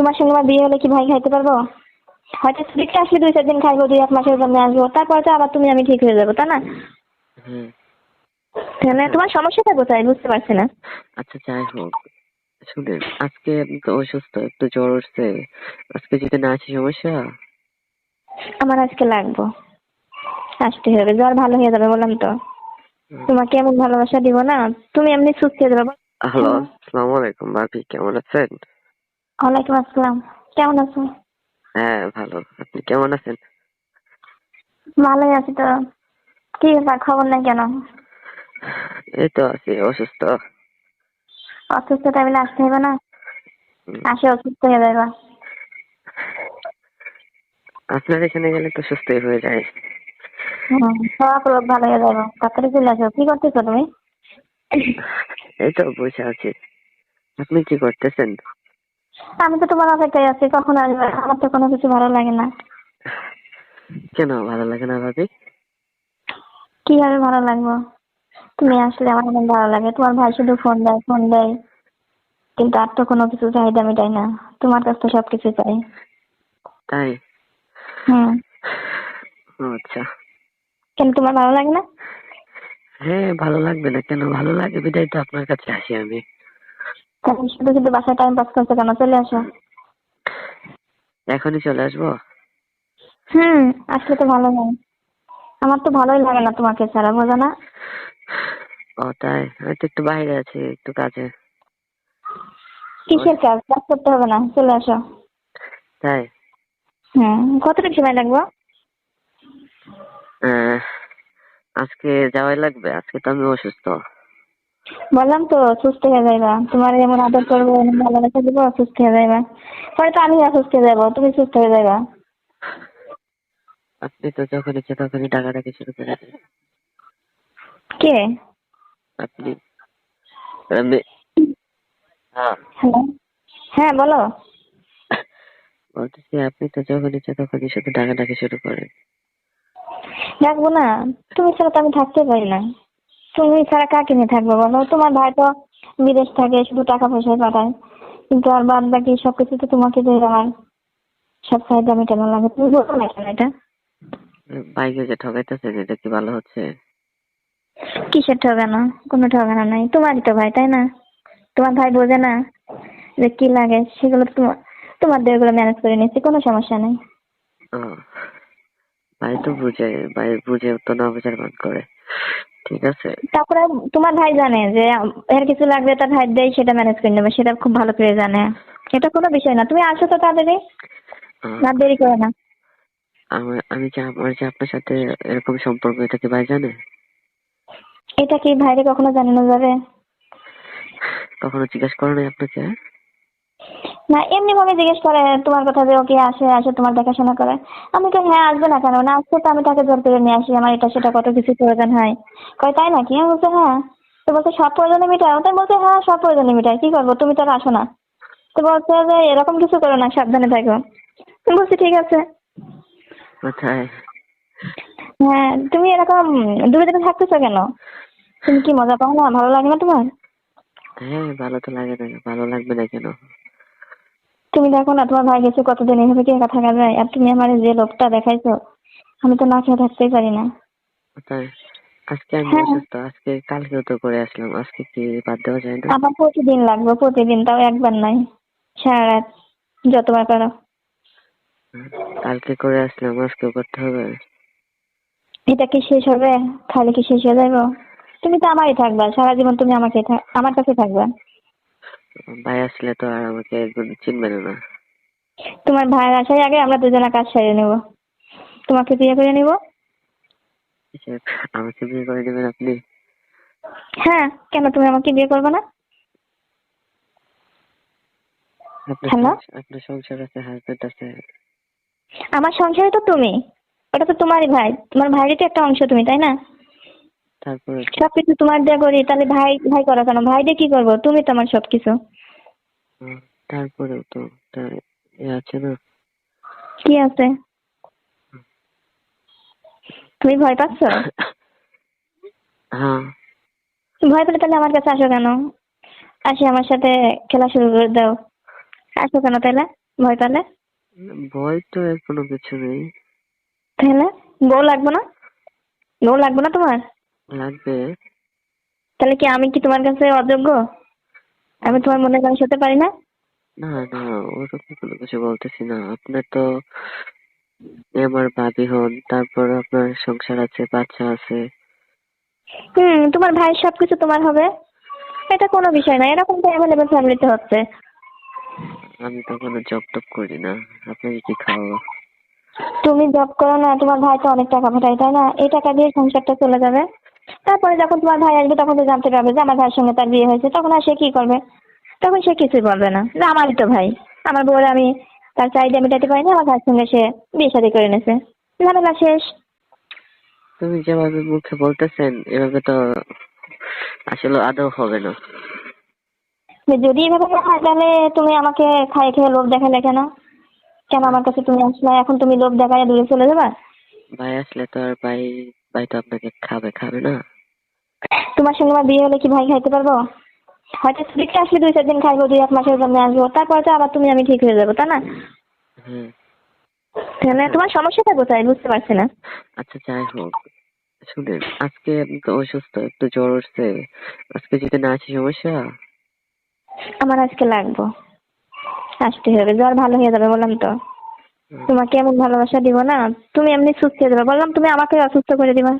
তোমার সঙ্গে আমার বিয়ে হলে কি ভাই খাইতে পারব? হয়তো ছুটিতে আসলে দুই চার দিন খাইবো দুই এক মাসের জন্য আসব তারপরে তো আবার তুমি আমি ঠিক হয়ে যাব তা না? তাহলে তোমার সমস্যাটা কোথায়? বুঝতে পারছি না। আচ্ছা যাই হোক। শুনেন আজকে আপনি তো অসুস্থ একটু জ্বর উঠছে। আজকে যদি না আসি সমস্যা? আমার আজকে লাগবো। আসতে হবে জ্বর ভালো হয়ে যাবে বললাম তো। তোমাকে এমন ভালোবাসা দিব না তুমি এমনি সুস্থ হয়ে যাবে। হ্যালো আসসালামু আলাইকুম ভাবি কেমন আছেন? ওয়ালাইকুম আসসালাম। কেমন আছেন? হ্যাঁ ভালো। আপনি কেমন আছেন? ভালোই আছি তো। কি ব্যাপার খবর নাই কেন? এই তো আছি অসুস্থ। অসুস্থ টাইমে আসতে হবে না? আসে অসুস্থ হয়ে যাবে। আপনার এখানে গেলে তো সুস্থই হয়ে যায়। সব রোগ ভালো হয়ে যাবে। তাড়াতাড়ি চলে আসো। কি করতেছো তুমি? এই তো বসে আছি। আপনি কি করতেছেন? আমি তো তোমার অপেক্ষায় আছি কখন আসবে আমার তো কোনো কিছু ভালো লাগে না। কেন? ভালো লাগে না ভাবি? কীভাবে ভালো লাগবো? তুমি আসলে আমার অনেক ভালো লাগে। তোমার ভাই শুধু ফোন দেয় ফোন দেয়। কিন্তু আর তো কোনো কিছু চাহিদা মেটাই না। তোমার কাছে তো সবকিছু চাই। তাই? হুম। আচ্ছা। কেন তোমার ভালো লাগে না? হ্যাঁ ভালো লাগবে না। কেন? ভালো লাগে বিদায় তো আপনার কাছে আসি আমি। তাহলে শুধু শুধু বাসায় টাইম পাস করছ কেন? চলে আসো। এখনই চলে আসব? হুম আসলে তো ভালো হয়। আমার তো ভালোই লাগে না তোমাকে ছাড়া বোঝো না। ও তাই? হয়তো একটু বাইরে আছি একটু কাজে। কিসের কাজ? কাজ করতে হবে না চলে আসো। তাই? হুম কতটুকু সময় লাগবে? আজকে যাওয়াই লাগবে আজকে তো আমি অসুস্থ। বললাম তো সুস্থ হয়ে যাইবা। তোমার যেমন আদর করব ভালোবাসা দিব সুস্থ হয়ে যাইবা। পরে তো আমি অসুস্থ হয়ে যাব তুমি সুস্থ হয়ে যাইবা। আপনি তো যখন ইচ্ছে তখনই ডাকাডাকি শুরু করে দেন। কে? আপনি। আমি হ্যাঁ। হ্যালো। হ্যাঁ বলো। বলতেছি আপনি তো যখন ইচ্ছে তখনই শুধু ডাকাডাকি শুরু করেন। ডাকবো না। তুমি ছাড়া তো আমি থাকতে পারি না। তুমি ছাড়া কাকে নিয়ে থাকবে বলো? তোমার ভাই তো বিদেশ থাকে শুধু টাকা পয়সা পাঠায়। কিন্তু আর বাদ বাকি সবকিছু তো তোমাকে দিয়ে আমার সব চাহিদা মেটানো লাগে? তুমি বলো না কেন এটা? বাইকে যে ঠকাইতেছেন এটা কি ভালো হচ্ছে? কিসের ঠকানো? কোনো ঠকানো নাই। তোমারই তো ভাই তাই না? তোমার ভাই বোঝে না যে কি লাগে সেগুলো তোমার তোমার দিয়ে ওগুলো ম্যানেজ করে নিচ্ছি কোনো সমস্যা নেই। ভাই তো বুঝে ভাই বুঝে তো না বোঝার মান করে। ঠিক আছে। তারপরে তোমার ভাই জানে যে এর কিছু লাগবে তার ভাই দেয় সেটা ম্যানেজ করে নেবে সেটা খুব ভালো করে জানে। এটা কোনো বিষয় না। তুমি আসো তো তাড়াতাড়ি। না দেরি করো না। আমার আমি যে আমার যে আপনার সাথে এরকম সম্পর্ক এটা কি ভাই জানে? এটা কি ভাইরে কখনো জানানো যাবে? কখনো জিজ্ঞেস করো নাই আপনাকে? না এমনি ভাবে জিজ্ঞেস করে তোমার কথা যে ওকে আসে আসে তোমার দেখাশোনা করে। আমি তো হ্যাঁ আসবে না কেন? না আসতে তো আমি তাকে জোর করে নিয়ে আসি আমার এটা সেটা কত কিছু প্রয়োজন হয়। কয় তাই নাকি? আমি বলছি হ্যাঁ। তো বলছে সব প্রয়োজনে মিটাও? তাই বলছে হ্যাঁ সব প্রয়োজনে মিটাই। কি করব? তুমি তো আর আসো না। তো বলছে যে এরকম কিছু করো না সাবধানে থাকো। আমি বলছি ঠিক আছে। কোথায়? হ্যাঁ তুমি এরকম দূরে দূরে থাকতেছো কেন? তুমি কি মজা পাও না? ভালো লাগে না তোমার? হ্যাঁ ভালো তো লাগে না ভালো লাগবে না কেন? তুমি দেখো না তোমার ভাই গেছে কতদিন এভাবে কি একা থাকা যায় আর তুমি আমার যে লোকটা দেখাইছো আমি তো না খেয়ে থাকতেই পারি না। তাই? আজকে আমি হ্যাঁ। অসুস্থ আজকে কালকেও তো করে আসলাম আজকে কি বাদ দেওয়া যায় না? আমার প্রতিদিন লাগবে প্রতিদিন তাও একবার নাই সারা রাত যতবার করো কালকে করে আসলাম আজকেও করতে হবে। এটা কি শেষ হবে? খালি কি শেষ হয়ে যাব তুমি তো আমারই থাকবা সারা জীবন তুমি আমাকে থাক- আমার কাছে থাকবা। ভাই আসলে তো আর আমাকে একদম চিনবে না তোমার ভাইয়ের আসার আগে আমরা দুজনে কাজ সেরে নেব। তোমাকে বিয়ে করে নিব? আমাকে বিয়ে করে নেবেন আপনি? হ্যাঁ কেন তুমি আমাকে বিয়ে করবে না? হ্যালো? আপনার সংসার আছে হাজবেন্ড আছে। আমার সংসারে তো তুমি ওটা তো তোমারই ভাই। তোমার ভাইয়েরই তো একটা অংশ তুমি তাই না? তারপরে সবকিছু তোমার দিয়ে করি তাহলে ভাই ভাই করো কেন? ভাই দিয়ে কি করব? তুমি তো আমার সবকিছু। তারপরেও তো এ আছে না। কি আছে? তুমি ভয় পাচ্ছ? হ্যাঁ। ভয় পেলে তাহলে আমার কাছে আসো কেন? আসি আমার সাথে খেলা শুরু করে দাও। আসো কেন তাহলে? ভয় পেলে? ভয় তো এর কোনো কিছু নেই। তাহলে? বউ লাগবে না? বউ লাগবে না তোমার? লাগবে। তাহলে কি আমি কি তোমার কাছে অযোগ্য? আমি তোমার মনে মানুষ হতে পারি না? না না ওরকম কোনো কিছু বলতেছি না। আপনার তো আমার ভাবি হন তারপর আপনার সংসার আছে বাচ্চা আছে। হুম তোমার ভাই সবকিছু তোমার হবে। এটা কোনো বিষয় না এরকম তো অ্যাভেলেবেল ফ্যামিলিতে হচ্ছে। আমি তো কোনো জব টপ করি না। আপনাকে কি খাওয়াবো? তুমি জব করো না তোমার ভাই তো অনেক টাকা পাঠায় তাই না? এই টাকা দিয়ে সংসারটা চলে যাবে। তারপরে যখন তোমার ভাই আসবে তখন তো জানতে পারবে যে আমার ভাইয়ের সঙ্গে তার বিয়ে হয়েছে। তখন আর সে কি করবে? তখন সে কিছুই বলবে না। যে আমারই তো ভাই। আমার বউরে আমি তার চাহিদা মেটাতে পারিনি আমার ভাইয়ের সঙ্গে সে বিয়ে শাদী করে নিয়েছে। ঝামেলা শেষ। তুমি যেভাবে মুখে বলতেছেন এভাবে তো আসলে আদৌ হবে না। যদি এভাবে না হয় তাহলে তুমি আমাকে খাইয়ে খেয়ে লোভ দেখালে কেন? কেন আমার কাছে তুমি আসলে এখন তুমি লোভ দেখায় দূরে চলে যাবা? ভাই আসলে তো আর ভাই ভাই তো আপনাকে খাবে খাবে না। তোমার সঙ্গে আমার বিয়ে হলে কি ভাই খাইতে পারব? হয়তো ছুটিতে আসলে দুই চার দিন খাইবো দুই এক মাসের জন্য আসব। তারপরে তো আবার তুমি আমি ঠিক হয়ে যাব তাই না? হ্যাঁ তাহলে তোমার সমস্যাটা কোথায়? বুঝতে পারছি না। আচ্ছা যাই হোক। শুনেন আজকে আপনি তো অসুস্থ একটু জ্বর উঠছে। আজকে যদি না আসি সমস্যা? আমার আজকে লাগবো। আসতে হবে জ্বর ভালো হয়ে যাবে বললাম তো। তোমাকে এমন ভালোবাসা দিব না তুমি এমনি সুস্থ হয়ে যাবে। বললাম তুমি আমাকে অসুস্থ করে দিবা।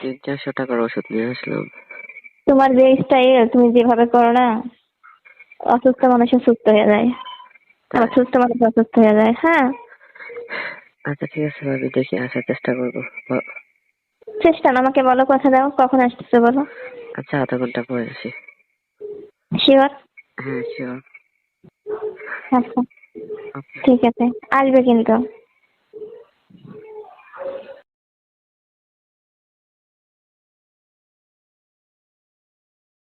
তিন চারশো টাকার ওষুধ নিয়ে আসলাম তোমার যে স্টাইল তুমি যেভাবে করো না অসুস্থ মানুষের সুস্থ হয়ে যায়। আবার সুস্থ মানুষ অসুস্থ হয়ে যায় হ্যাঁ। আচ্ছা ঠিক আছে ভাবি দেখি আসার চেষ্টা করব। চেষ্টা না আমাকে বলো কথা দাও কখন আসতেছে বলো। আচ্ছা আধা ঘণ্টা পরে আসি। শিওর হ্যাঁ শিওর আচ্ছা। ঠিক আছে আসবে কিন্তু।